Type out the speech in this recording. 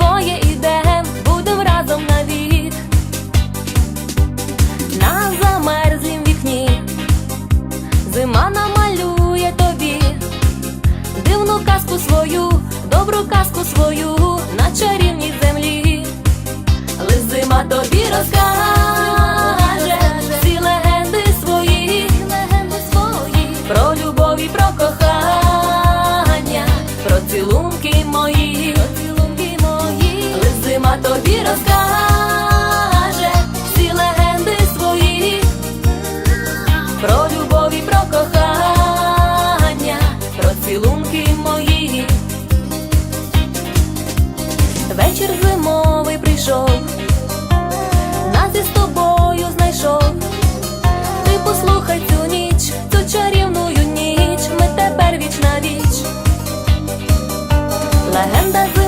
двоє зима тобі розкаже всі легенди свої, про любові, про кохання, про цілунки мої. Вечір зимовий прийшов, нас із тобою знайшов. Ти послухай цю ніч, цю чарівну ніч, ми тепер віч на віч. Легенда